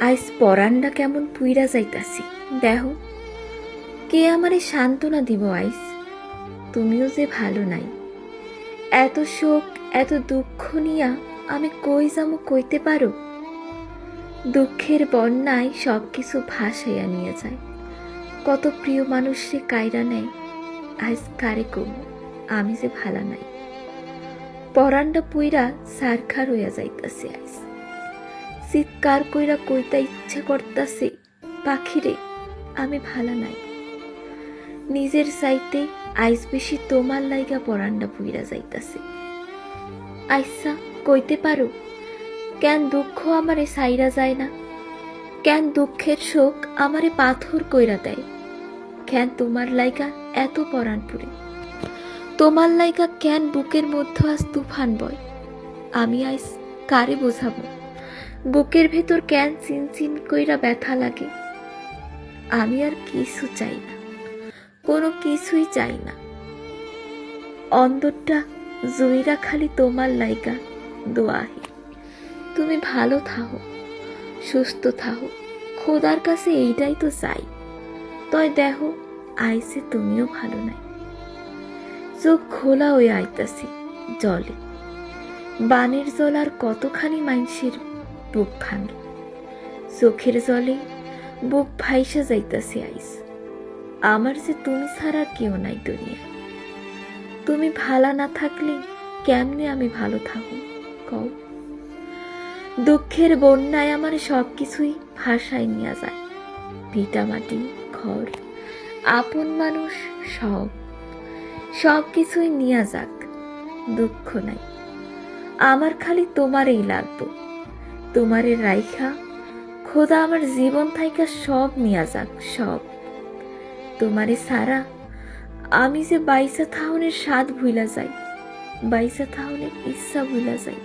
আইস পরান্ডা কেমন পুইরা যাইতাছি। দেহ কে আমারে সান্ত্বনা দিব আইস? তুমিও যে ভালো নাই। এত শোক, এত দুঃখ নিয়া আমি কই যামো কইতে পারো? দুঃখের বন্যায় সব কিছু ভাসাইয়া নিয়ে যায়। কত প্রিয় মানুষে কায়রা নেয় আজ কারে কম? আমি যে ভালা নাই। পরান্ডা পুইরা সারখার হইয়া যাইতাছে আইস। চিৎকার কইরা কইতা ইচ্ছে করতাছে পাখিরে আমি ভালা নাই। নিজের চাইতে আইস বেশি তোমার লাইগা পরান্ডা পুইরা যাইতাছে। আইসা কইতে পারো কেন দুঃখ আমারে সাইরা যায় না? কেন দুঃখের শোক আমারে পাথর কইরা দেয়? কেন তোমার লাইগা এত পরাণ পুরে তোমার লাইগা কেন বুকের মধ্যে আজ তুফান বয়? আমি আইস কারে বোঝাবো? বুকের ভেতর কেন চিনচিন কইরা ব্যথা লাগে। আমি আর কিছু চাই না, কোনো কিছুই চাই না। অন্তরটা জুইরা খালি তোমার লাইগা, দোয়াহি। তুমি ভালো থাকো সুস্থ থাকো খোদার কাছে এইটাই তো চাই। তয় দেহ, আইসে তুমিও ভালো নাই। চোখ খোলা হয়ে আইতাছি জলে। বানের জল আর কতখানি মাইনসের বুক ভাঙে। চোখের জলে বুক ভাইসা যাইতাছে আইস। আমার যে তুমি ছাড়া কেউ নাই দুনিয়া। তুমি ভালা না থাকলে কেমনে আমি ভালো থাকো কও। দুঃখের বন্যায় আমার সব কিছুই ভাষায় নিয়ে যায়। ভিটা মাটি, ঘর, আপন মানুষ, সব। সব কিছুই নিয়ে যাক। দুঃখ নাই। আমার খালি তোমারই লাগবো। তোমারে রাইখা, খোদা আমার জীবন থাইকা সব নিয়া যাক, সব। তোমারে সারা, আমি যে বাইসা থাউনের স্বাদ ভুলা যাই, বাইসা থাউনের ইচ্ছা ভুলা যাই।